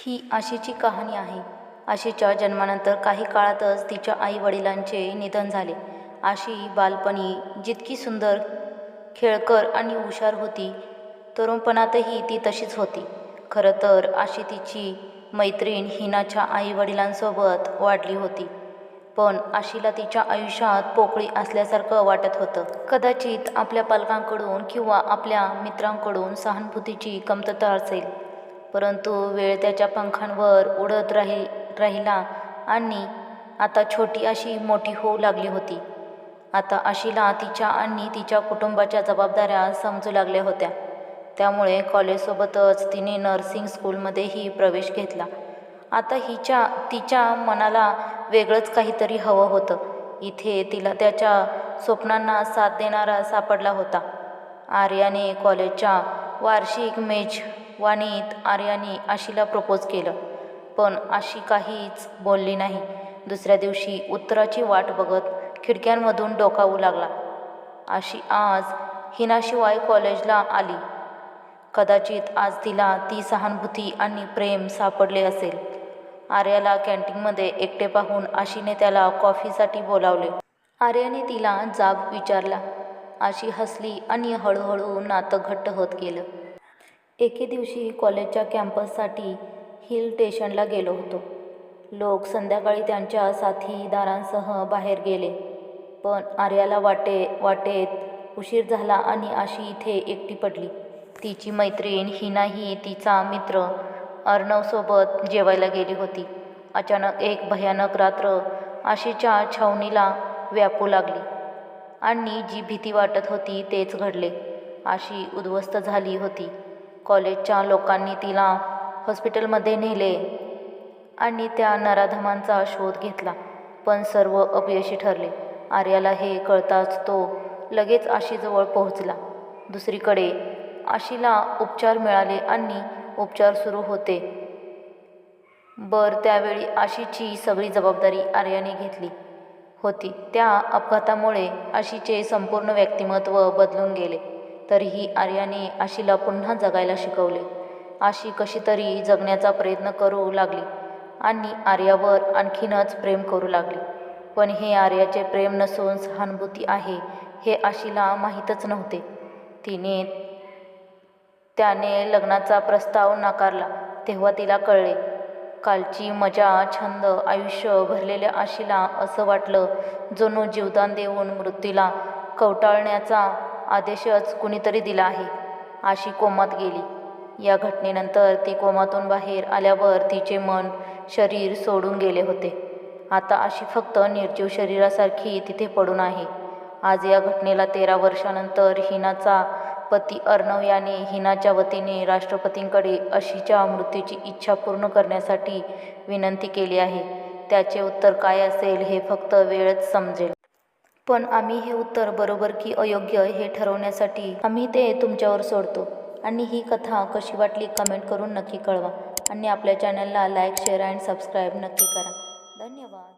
ही आशीची कहाणी आहे. आशीच्या जन्मानंतर काही काळातच तिच्या आईवडिलांचे निधन झाले. आशी बालपणी जितकी सुंदर खेळकर आणि हुशार होती तरुणपणातही ती तशीच होती. खरं तर आशी तिची मैत्रीण हिनाच्या आईवडिलांसोबत वाढली होती. पण आशीला तिच्या आयुष्यात पोकळी असल्यासारखं वाटत होतं. कदाचित आपल्या पालकांकडून किंवा आपल्या मित्रांकडून सहानुभूतीची कमतरता असेल. परंतु वेळ त्याच्या पंखांवर उडत राही राहिला आणि आता छोटी अशी मोठी होऊ लागली होती. आता आशीला तिच्या आणि तिच्या कुटुंबाच्या जबाबदाऱ्या समजू लागल्या होत्या. त्यामुळे कॉलेजसोबतच तिने नर्सिंग स्कूलमध्येही प्रवेश घेतला. आता हिच्या तिच्या मनाला वेगळंच काहीतरी हवं होतं. इथे तिला त्याच्या स्वप्नांना साथ देणारा सापडला होता. आर्याने कॉलेजच्या वार्षिक वाणीत आर्याने आशीला प्रपोज केलं. पण आशी काहीच बोलली नाही. दुसऱ्या दिवशी उत्तराची वाट बघत खिडक्यांमधून डोकावू लागला. आशी आज हिनाशिवाय कॉलेजला आली. कदाचित आज तिला ती सहानुभूती आणि प्रेम सापडले असेल. आर्याला कॅन्टीनमध्ये एकटे पाहून आशीने त्याला कॉफीसाठी बोलावले. आर्याने तिला जाब विचारला. आशी हसली आणि हळूहळू नातं घट्ट होत गेलं. एके दिवशी कॉलेजच्या कॅम्पससाठी हिल स्टेशनला गेलो होतो. लोक संध्याकाळी त्यांच्या साथीदारांसह बाहेर गेले. पण आर्याला वाटे वाटेत उशीर झाला आणि आशी इथे एकटी पडली. तिची मैत्रीण हिनाही तिचा मित्र अर्णवसोबत जेवायला गेली होती. अचानक एक भयानक रात्र आशीच्या छावणीला व्यापू लागली आणि जी भीती वाटत होती तेच घडले. आशी उद्ध्वस्त झाली होती. कॉलेजच्या लोकांनी तिला हॉस्पिटलमध्ये नेले आणि त्या नराधमांचा शोध घेतला. पण सर्व अपयशी ठरले. आर्याला हे कळताच तो लगेच आशीजवळ पोहोचला. दुसरीकडे आशीला उपचार मिळाले आणि उपचार सुरू होते. बर त्यावेळी आशीची सगळी जबाबदारी आर्याने घेतली होती. त्या अपघातामुळे आशीचे संपूर्ण व्यक्तिमत्व बदलून गेले. तरीही आर्याने आशीला पुन्हा जगायला शिकवले. आशी कशी तरी जगण्याचा प्रयत्न करू लागली आणि आर्यावर आणखीनच प्रेम करू लागली. पण हे आर्याचे प्रेम नसून सहानुभूती आहे हे आशीला माहीतच नव्हते. तिने त्याने लग्नाचा प्रस्ताव नाकारला तेव्हा तिला कळले कालची मजा छंद आयुष्य भरलेल्या आशीला असं वाटलं जणू जीवदान देऊन मृत्यूला कवटाळण्याचा आदेशच कुणीतरी दिला आहे. अशी कोमात गेली. या घटनेनंतर ती कोमातून बाहेर आल्यावर तिचे मन शरीर सोडून गेले होते. आता अशी फक्त निर्जीव शरीरासारखी तिथे पडून आहे. आज या घटनेला तेरा वर्षानंतर हिनाचा पती अर्णव याने हिनाच्या वतीने राष्ट्रपतींकडे अशीच्या मृत्यूची इच्छा पूर्ण करण्यासाठी विनंती केली आहे. त्याचे उत्तर काय असेल हे फक्त वेळच समजेल. पण आम्ही हे उत्तर बरोबर की अयोग्य हे ठरवण्यासाठी आम्ही ते तुमच्यावर सोडतो. आणि ही कथा कशी वाटली कमेंट करून नक्की कळवा. आणि आपल्या चॅनलला लाईक शेअर अँड सबस्क्राईब नक्की करा. धन्यवाद.